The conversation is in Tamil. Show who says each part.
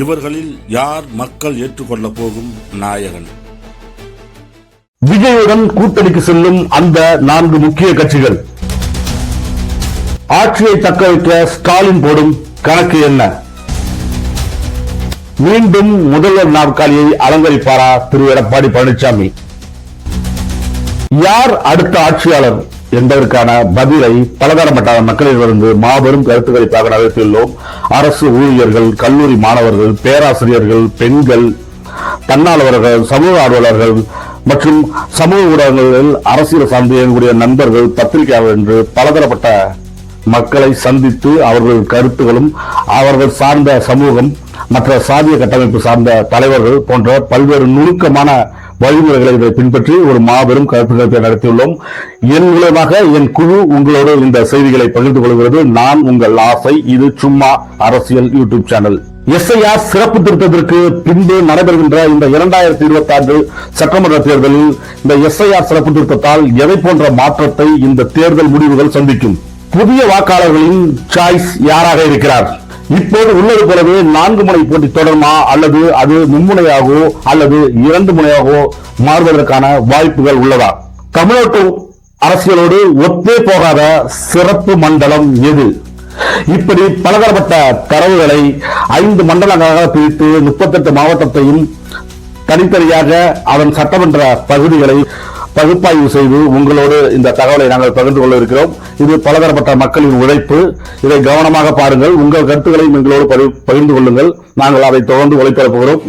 Speaker 1: இவர்களில் யார் மக்கள் ஏற்றுக்கொள்ள போகும் நாயகன்?
Speaker 2: விஜயுடன் கூட்டணிக்கு செல்லும் அந்த நான்கு முக்கிய கட்சிகள். ஆட்சியை தக்க வைக்க ஸ்டாலின் போடும் கணக்கு என்ன? மீண்டும் முதல்வர் நாற்காலியை அலங்கரிப்பாரா திரு எடப்பாடி பழனிசாமி? யார் அடுத்த ஆட்சியாளர்? என்பதற்கான பதிலை பலதரப்பட்ட மக்களிடமிருந்து மாபெரும் கருத்துக்களிப்பாக நகர்த்தியுள்ளோம். அரசு ஊழியர்கள் கல்லூரி மாணவர்கள் பேராசிரியர்கள் பெண்கள் தன்னார்வலர்கள் சமூக ஆர்வலர்கள் மற்றும் சமூக ஊடகங்களில் அரசியல் சார்ந்து இயங்கக்கூடிய நண்பர்கள் பத்திரிகையாளர் என்று பலதரப்பட்ட மக்களை சந்தித்து அவர்கள் கருத்துகளும் அவர்கள் சார்ந்த சமூகம் மற்ற சாதிய கட்டமைப்பு சார்ந்த தலைவர்கள் போன்ற பல்வேறு நுணுக்கமான வழிமுறைகளை இதை பின்பற்றி ஒரு மாபெரும் கருத்துக்களை நடத்தியுள்ளோம். என் மூலமாக என் குழு உங்களோடு இந்த செய்திகளை பகிர்ந்து கொள்கிறது. நான் உங்கள் ஆசை இது சும்மா அரசியல் யூடியூப் சேனல். எஸ்ஐஆர் சிறப்பு திருத்தத்திற்கு பின்பு நடைபெறுகின்ற இந்த இரண்டாயிரத்தி இருபத்தி ஆண்டு சட்டமன்ற தேர்தலில் இந்த எஸ்ஐஆர் சிறப்பு திருத்தத்தால் எதை போன்ற மாற்றத்தை இந்த தேர்தல் முடிவுகள் சந்திக்கும்? புதிய வாக்காளர்களின் சாய்ஸ் யாராக இருக்கிறார்? இப்போது உள்ளது போலவே நான்கு முனை போட்டி தொடருமா? அல்லது அது மும்முனையாகவோ அல்லது இரண்டு முனையாகவோ மாறுவதற்கான வாய்ப்புகள் உள்ளதா? தமிழ்நாட்டு அரசியலோடு ஒத்தே போகாத சிறப்பு மண்டலம் எது? இப்படி பலதரப்பட்ட தரவுகளை ஐந்து மண்டலங்களாக பிரித்து முப்பத்தெட்டு மாவட்டத்தையும் தனித்தனியாக அதன் சட்டமன்ற பகுதிகளை பகுப்பாய்வு செய்து உங்களோடு இந்த தகவலை நாங்கள் பகிர்ந்து கொள்ள இருக்கிறோம். இது பலதரப்பட்ட மக்களின் உழைப்பு. இதை கவனமாக பாருங்கள். உங்கள் கருத்துக்களையும் எங்களோடு பகிர்ந்து கொள்ளுங்கள். நாங்கள் அதை தொடர்ந்து ஒளிபரப்புகிறோம்.